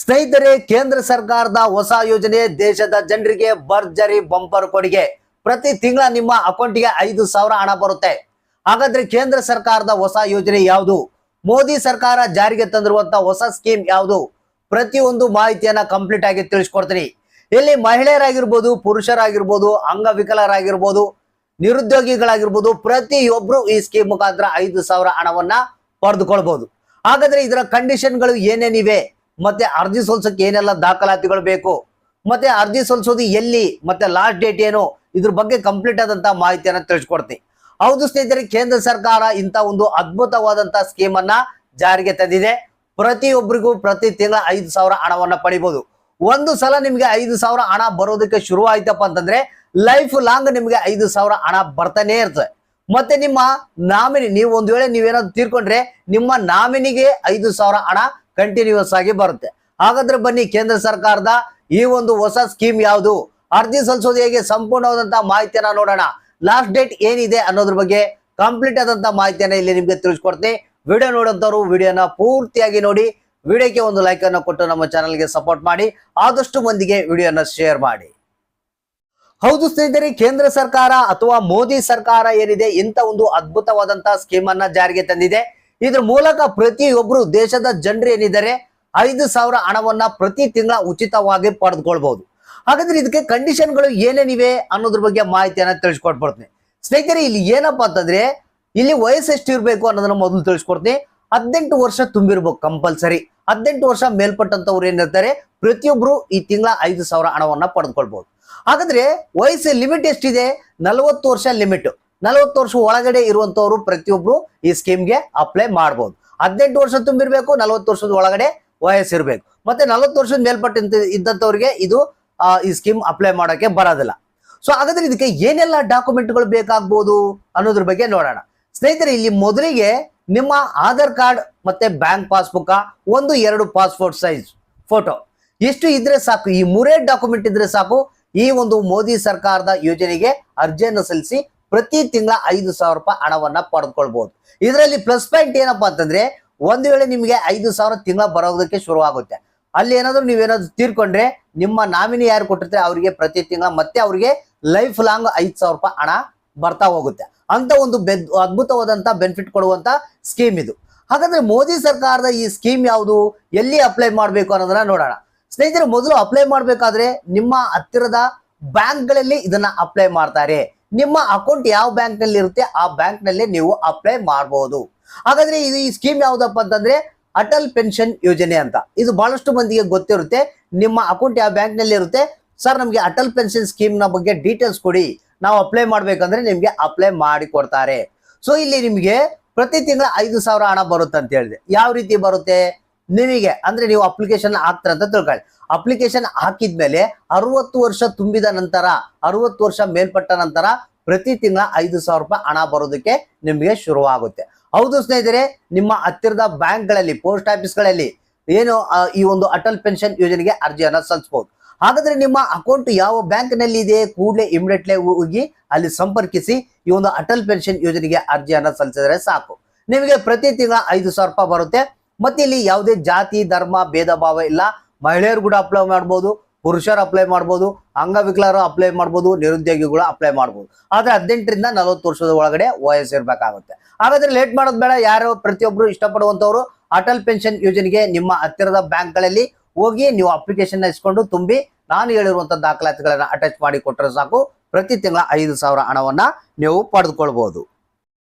ಸ್ನೇಹಿತರೆ, ಕೇಂದ್ರ ಸರ್ಕಾರದ ಹೊಸ ಯೋಜನೆ ದೇಶದ ಜನರಿಗೆ ಭರ್ಜರಿ ಬಂಪರ್ ಕೊಡುಗೆ. ಪ್ರತಿ ತಿಂಗಳ ನಿಮ್ಮ ಅಕೌಂಟಿಗೆ ಐದು ಸಾವಿರ ಹಣ ಬರುತ್ತೆ. ಹಾಗಾದ್ರೆ ಕೇಂದ್ರ ಸರ್ಕಾರದ ಹೊಸ ಯೋಜನೆ ಯಾವುದು? ಮೋದಿ ಸರ್ಕಾರ ಜಾರಿಗೆ ತಂದಿರುವಂತ ಹೊಸ ಸ್ಕೀಮ್ ಯಾವುದು? ಪ್ರತಿಯೊಂದು ಮಾಹಿತಿಯನ್ನ ಕಂಪ್ಲೀಟ್ ಆಗಿ ತಿಳಿಸ್ಕೊಡ್ತೀನಿ. ಇಲ್ಲಿ ಮಹಿಳೆಯರಾಗಿರ್ಬೋದು, ಪುರುಷರಾಗಿರ್ಬೋದು, ಅಂಗವಿಕಲರಾಗಿರ್ಬೋದು, ನಿರುದ್ಯೋಗಿಗಳಾಗಿರ್ಬೋದು, ಪ್ರತಿಯೊಬ್ರು ಈ ಸ್ಕೀಮ್ ಮುಖಾಂತರ ಐದು ಸಾವಿರ ಹಣವನ್ನ ಪಡೆದುಕೊಳ್ಬಹುದು ಹಾಗಾದ್ರೆ ಇದರ ಕಂಡೀಷನ್ಗಳು ಏನೇನಿವೆ? ಮತ್ತೆ ಅರ್ಜಿ ಸಲ್ಸೋಕೆ ಏನೆಲ್ಲ ದಾಖಲಾತಿಗಳು ಬೇಕು? ಮತ್ತೆ ಅರ್ಜಿ ಸಲ್ಲಿಸೋದು ಎಲ್ಲಿ? ಮತ್ತೆ ಲಾಸ್ಟ್ ಡೇಟ್ ಏನು? ಇದ್ರ ಬಗ್ಗೆ ಕಂಪ್ಲೀಟ್ ಆದಂತಹ ಮಾಹಿತಿಯನ್ನು ತಿಳಿಸ್ಕೊಡ್ತೀನಿ. ಹೌದು ಸ್ನೇಹಿತರೆ, ಕೇಂದ್ರ ಸರ್ಕಾರ ಇಂತ ಒಂದು ಅದ್ಭುತವಾದಂತಹ ಸ್ಕೀಮ್ ಅನ್ನ ಜಾರಿಗೆ ತಂದಿದೆ. ಪ್ರತಿಯೊಬ್ಬರಿಗೂ ಪ್ರತಿ ತಿಂಗಳ ಐದು ಸಾವಿರ ಹಣವನ್ನ ಪಡಿಬಹುದು ಒಂದು ಸಲ ನಿಮ್ಗೆ ಐದು ಸಾವಿರ ಹಣ ಬರೋದಕ್ಕೆ ಶುರು ಆಯ್ತಪ್ಪ ಅಂತಂದ್ರೆ ಲೈಫ್ ಲಾಂಗ್ ನಿಮ್ಗೆ ಐದು ಸಾವಿರ ಹಣ ಬರ್ತಾನೆ ಇರ್ತದೆ. ಮತ್ತೆ ನಿಮ್ಮ ನಾಮಿನಿ, ನೀವು ಒಂದ್ ವೇಳೆ ನೀವೇನಾದ್ರು ತೀರ್ಕೊಂಡ್ರೆ ನಿಮ್ಮ ನಾಮಿನಿಗೆ ಐದು ಸಾವಿರ ಹಣ ಕಂಟಿನ್ಯೂಸ್ ಆಗಿ ಬರುತ್ತೆ. ಹಾಗಾದ್ರೆ ಬನ್ನಿ, ಕೇಂದ್ರ ಸರ್ಕಾರದ ಈ ಒಂದು ಹೊಸ ಸ್ಕೀಮ್ ಯಾವುದು? ಅರ್ಜಿ ಸಲ್ಲಿಸೋದು ಹೇಗೆ? ಸಂಪೂರ್ಣವಾದಂತಹ ಮಾಹಿತಿಯನ್ನ ನೋಡೋಣ. ಲಾಸ್ಟ್ ಡೇಟ್ ಏನಿದೆ ಅನ್ನೋದ್ರ ಬಗ್ಗೆ ಕಂಪ್ಲೀಟ್ ಆದಂತಹ ಮಾಹಿತಿಯನ್ನ ಇಲ್ಲಿ ನಿಮ್ಗೆ ತಿಳಿಸ್ಕೊಡ್ತೀನಿ. ವಿಡಿಯೋ ನೋಡೋಂಥವ್ರು ವಿಡಿಯೋನ ಪೂರ್ತಿಯಾಗಿ ನೋಡಿ, ವಿಡಿಯೋಕ್ಕೆ ಒಂದು ಲೈಕ್ ಅನ್ನು ಕೊಟ್ಟು ನಮ್ಮ ಚಾನಲ್ಗೆ ಸಪೋರ್ಟ್ ಮಾಡಿ, ಆದಷ್ಟು ಮಂದಿಗೆ ವಿಡಿಯೋನ ಶೇರ್ ಮಾಡಿ. ಹೌದು ಸ್ನೇಹಿತರೆ, ಕೇಂದ್ರ ಸರ್ಕಾರ ಅಥವಾ ಮೋದಿ ಸರ್ಕಾರ ಏನಿದೆ, ಇಂಥ ಒಂದು ಅದ್ಭುತವಾದಂತಹ ಸ್ಕೀಮ್ ಅನ್ನ ಜಾರಿಗೆ ತಂದಿದೆ. ಇದ್ರ ಮೂಲಕ ಪ್ರತಿಯೊಬ್ರು ದೇಶದ ಜನರು ಏನಿದ್ದಾರೆ, ಐದು ಸಾವಿರ ಹಣವನ್ನ ಪ್ರತಿ ತಿಂಗಳ ಉಚಿತವಾಗಿ ಪಡೆದುಕೊಳ್ಬಹುದು. ಹಾಗಾದ್ರೆ ಇದಕ್ಕೆ ಕಂಡೀಷನ್ಗಳು ಏನೇನಿವೆ ಅನ್ನೋದ್ರ ಬಗ್ಗೆ ಮಾಹಿತಿಯನ್ನ ತಿಳಿಸ್ಕೊಟ್ಬಿಡ್ತೀನಿ ಸ್ನೇಹಿತರೆ, ಇಲ್ಲಿ ಏನಪ್ಪಾ ಅಂತಂದ್ರೆ, ಇಲ್ಲಿ ವಯಸ್ಸು ಇರಬೇಕು ಅನ್ನೋದನ್ನ ಮೊದಲು ತಿಳಿಸ್ಕೊಡ್ತೀನಿ. ಹದಿನೆಂಟು ವರ್ಷ ತುಂಬಿರ್ಬೇಕು ಕಂಪಲ್ಸರಿ ಹದಿನೆಂಟು ವರ್ಷ ಮೇಲ್ಪಟ್ಟಂತವ್ರು ಏನಿರ್ತಾರೆ, ಪ್ರತಿಯೊಬ್ರು ಈ ತಿಂಗಳ ಐದು ಸಾವಿರ ಹಣವನ್ನ ಪಡೆದುಕೊಳ್ಬಹುದು. ಹಾಗಾದ್ರೆ ವಯಸ್ಸು ಲಿಮಿಟ್ ಎಷ್ಟಿದೆ? ನಲವತ್ತು ವರ್ಷ ಲಿಮಿಟ್ ನಲವತ್ತು ವರ್ಷ ಒಳಗಡೆ ಇರುವಂತವ್ರು ಪ್ರತಿಯೊಬ್ರು ಈ ಸ್ಕೀಮ್ಗೆ ಅಪ್ಲೈ ಮಾಡಬಹುದು ಹದಿನೆಂಟು ವರ್ಷ ತುಂಬಿರ್ಬೇಕು, ನಲವತ್ತು ವರ್ಷದ ಒಳಗಡೆ ವಯಸ್ಸಿರ್ಬೇಕು. ಮತ್ತೆ ನಲವತ್ತು ವರ್ಷದ ಮೇಲ್ಪಟ್ಟ ಇದ್ದಂಥವ್ರಿಗೆ ಇದು ಈ ಸ್ಕೀಮ್ ಅಪ್ಲೈ ಮಾಡೋಕೆ ಬರೋದಿಲ್ಲ. ಸೊ ಹಾಗಾದ್ರೆ ಇದಕ್ಕೆ ಏನೆಲ್ಲ ಡಾಕ್ಯುಮೆಂಟ್ಗಳು ಬೇಕಾಗ್ಬೋದು ಅನ್ನೋದ್ರ ಬಗ್ಗೆ ನೋಡೋಣ. ಸ್ನೇಹಿತರೆ, ಇಲ್ಲಿ ಮೊದಲಿಗೆ ನಿಮ್ಮ ಆಧಾರ್ ಕಾರ್ಡ್ ಮತ್ತೆ ಬ್ಯಾಂಕ್ ಪಾಸ್ಬುಕ್ ಒಂದು, ಎರಡು ಪಾಸ್ಪೋರ್ಟ್ ಸೈಜ್ ಫೋಟೋ. ಎಷ್ಟು ಇದ್ರೆ ಸಾಕು, ಈ ಮೂರೇ ಡಾಕ್ಯುಮೆಂಟ್ ಇದ್ರೆ ಸಾಕು, ಈ ಒಂದು ಮೋದಿ ಸರ್ಕಾರದ ಯೋಜನೆಗೆ ಅರ್ಜಿಯನ್ನು ಸಲ್ಲಿಸಿ ಪ್ರತಿ ತಿಂಗಳ ಐದು ಸಾವಿರ ರೂಪಾಯಿ ಹಣವನ್ನ ಪಡೆದುಕೊಳ್ಬಹುದು ಇದರಲ್ಲಿ ಪ್ಲಸ್ ಪಾಯಿಂಟ್ ಏನಪ್ಪಾ ಅಂತಂದ್ರೆ, ಒಂದು ವೇಳೆ ನಿಮಗೆ ಐದು ಸಾವಿರ ತಿಂಗಳ ಬರೋದಕ್ಕೆ ಶುರುವಾಗುತ್ತೆ. ಅಲ್ಲಿ ಏನಾದ್ರು ನೀವೇನಾದ್ರು ತೀರ್ಕೊಂಡ್ರೆ, ನಿಮ್ಮ ನಾಮಿನಿ ಯಾರು ಕೊಟ್ಟಿರ್ತಾರೆ ಅವರಿಗೆ ಪ್ರತಿ ತಿಂಗಳ ಮತ್ತೆ ಅವರಿಗೆ ಲೈಫ್ ಲಾಂಗ್ ಐದು ಸಾವಿರ ರೂಪಾಯಿ ಹಣ ಬರ್ತಾ ಹೋಗುತ್ತೆ. ಅಂತ ಒಂದು ಅದ್ಭುತವಾದಂತ ಬೆನಿಫಿಟ್ ಕೊಡುವಂತ ಸ್ಕೀಮ್ ಇದು. ಹಾಗಾದ್ರೆ ಮೋದಿ ಸರ್ಕಾರದ ಈ ಸ್ಕೀಮ್ ಯಾವುದು? ಎಲ್ಲಿ ಅಪ್ಲೈ ಮಾಡಬೇಕು ಅನ್ನೋದನ್ನ ನೋಡೋಣ. ಸ್ನೇಹಿತರೆ, ಮೊದಲು ಅಪ್ಲೈ ಮಾಡಬೇಕಾದ್ರೆ ನಿಮ್ಮ ಹತ್ತಿರದ ಬ್ಯಾಂಕ್ಗಳಲ್ಲಿ ಇದನ್ನ ಅಪ್ಲೈ ಮಾಡ್ತಾರೆ. ನಿಮ್ಮ ಅಕೌಂಟ್ ಯಾವ ಬ್ಯಾಂಕ್ನಲ್ಲಿ ಇರುತ್ತೆ ಆ ಬ್ಯಾಂಕ್ನಲ್ಲಿ ನೀವು ಅಪ್ಲೈ ಮಾಡಬಹುದು ಹಾಗಾದ್ರೆ ಇದು ಈ ಸ್ಕೀಮ್ ಯಾವ್ದಪ್ಪ ಅಂತಂದ್ರೆ ಅಟಲ್ ಪೆನ್ಷನ್ ಯೋಜನೆ ಅಂತ. ಇದು ಬಹಳಷ್ಟು ಮಂದಿಗೆ ಗೊತ್ತಿರುತ್ತೆ. ನಿಮ್ಮ ಅಕೌಂಟ್ ಯಾವ ಬ್ಯಾಂಕ್ನಲ್ಲಿ ಇರುತ್ತೆ? ಸರ್, ನಮಗೆ ಅಟಲ್ ಪೆನ್ಷನ್ ಸ್ಕೀಮ್ನ ಬಗ್ಗೆ ಡೀಟೇಲ್ಸ್ ಕೊಡಿ. ನಾವು ಅಪ್ಲೈ ಮಾಡ್ಬೇಕಂದ್ರೆ ನಿಮ್ಗೆ ಅಪ್ಲೈ ಮಾಡಿ ಕೊಡ್ತಾರೆ. ಸೊ, ಇಲ್ಲಿ ನಿಮ್ಗೆ ಪ್ರತಿ ತಿಂಗಳ ಐದು ಸಾವಿರ ಹಣ ಬರುತ್ತೆ ಅಂತ ಹೇಳಿದೆ. ಯಾವ ರೀತಿ ಬರುತ್ತೆ? ನಿಮಗೆ ಅಂದ್ರೆ ನೀವು ಅಪ್ಲಿಕೇಶನ್ ಹಾಕ್ತಾರೆ ಅಂತ ತಿಳ್ಕೊಳ್ಳಿ ಅಪ್ಲಿಕೇಶನ್ ಹಾಕಿದ್ಮೇಲೆ ಅರವತ್ತು ವರ್ಷ ತುಂಬಿದ ನಂತರ, ಅರವತ್ತು ವರ್ಷ ಮೇಲ್ಪಟ್ಟ ನಂತರ ಪ್ರತಿ ತಿಂಗಳ ಐದು ಸಾವಿರ ರೂಪಾಯಿ ಹಣ ಬರೋದಕ್ಕೆ ನಿಮಗೆ ಶುರುವಾಗುತ್ತೆ. ಹೌದು ಸ್ನೇಹಿತರೆ, ನಿಮ್ಮ ಹತ್ತಿರದ ಬ್ಯಾಂಕ್ಗಳಲ್ಲಿ, ಪೋಸ್ಟ್ ಆಫೀಸ್ಗಳಲ್ಲಿ ಏನು ಈ ಒಂದು ಅಟಲ್ ಪೆನ್ಷನ್ ಯೋಜನೆಗೆ ಅರ್ಜಿಯನ್ನು ಸಲ್ಲಿಸಬಹುದು ಹಾಗಾದ್ರೆ ನಿಮ್ಮ ಅಕೌಂಟ್ ಯಾವ ಬ್ಯಾಂಕ್ನಲ್ಲಿ ಇದೆ, ಕೂಡಲೇ ಇಮಿಡಿಯೇಟ್ಲಿ ಹೋಗಿ ಅಲ್ಲಿ ಸಂಪರ್ಕಿಸಿ ಈ ಒಂದು ಅಟಲ್ ಪೆನ್ಷನ್ ಯೋಜನೆಗೆ ಅರ್ಜಿಯನ್ನು ಸಲ್ಲಿಸಿದ್ರೆ ಸಾಕು. ನಿಮಗೆ ಪ್ರತಿ ತಿಂಗಳ ಐದು ಸಾವಿರ ರೂಪಾಯಿ ಬರುತ್ತೆ. ಮತ್ತೆ ಇಲ್ಲಿ ಯಾವುದೇ ಜಾತಿ, ಧರ್ಮ, ಭೇದ, ಭಾವ ಇಲ್ಲ. ಮಹಿಳೆಯರು ಕೂಡ ಅಪ್ಲೈ ಮಾಡ್ಬೋದು, ಪುರುಷರು ಅಪ್ಲೈ ಮಾಡ್ಬೋದು, ಅಂಗವಿಕಲರು ಅಪ್ಲೈ ಮಾಡ್ಬೋದು, ನಿರುದ್ಯೋಗಿಗಳು ಅಪ್ಲೈ ಮಾಡ್ಬೋದು. ಆದ್ರೆ ಹದಿನೆಂಟರಿಂದ ನಲವತ್ತು ವರ್ಷದ ಒಳಗಡೆ ವಯಸ್ಸು ಇರಬೇಕಾಗುತ್ತೆ. ಹಾಗಾದ್ರೆ ಲೇಟ್ ಮಾಡೋದು ಬೇಡ. ಯಾರು ಪ್ರತಿಯೊಬ್ಬರು ಇಷ್ಟಪಡುವಂತವ್ರು ಅಟಲ್ ಪೆನ್ಷನ್ ಯೋಜನೆಗೆ ನಿಮ್ಮ ಹತ್ತಿರದ ಬ್ಯಾಂಕ್ಗಳಲ್ಲಿ ಹೋಗಿ ನೀವು ಅಪ್ಲಿಕೇಶನ್ ಇಸ್ಕೊಂಡು ತುಂಬಿ ನಾನು ಹೇಳಿರುವಂತ ದಾಖಲಾತಿಗಳನ್ನ ಅಟ್ಯಾಚ್ ಮಾಡಿ ಕೊಟ್ಟರೆ ಸಾಕು. ಪ್ರತಿ ತಿಂಗಳ ಐದು ಸಾವಿರ ಹಣವನ್ನ ನೀವು ಪಡೆದುಕೊಳ್ಬಹುದು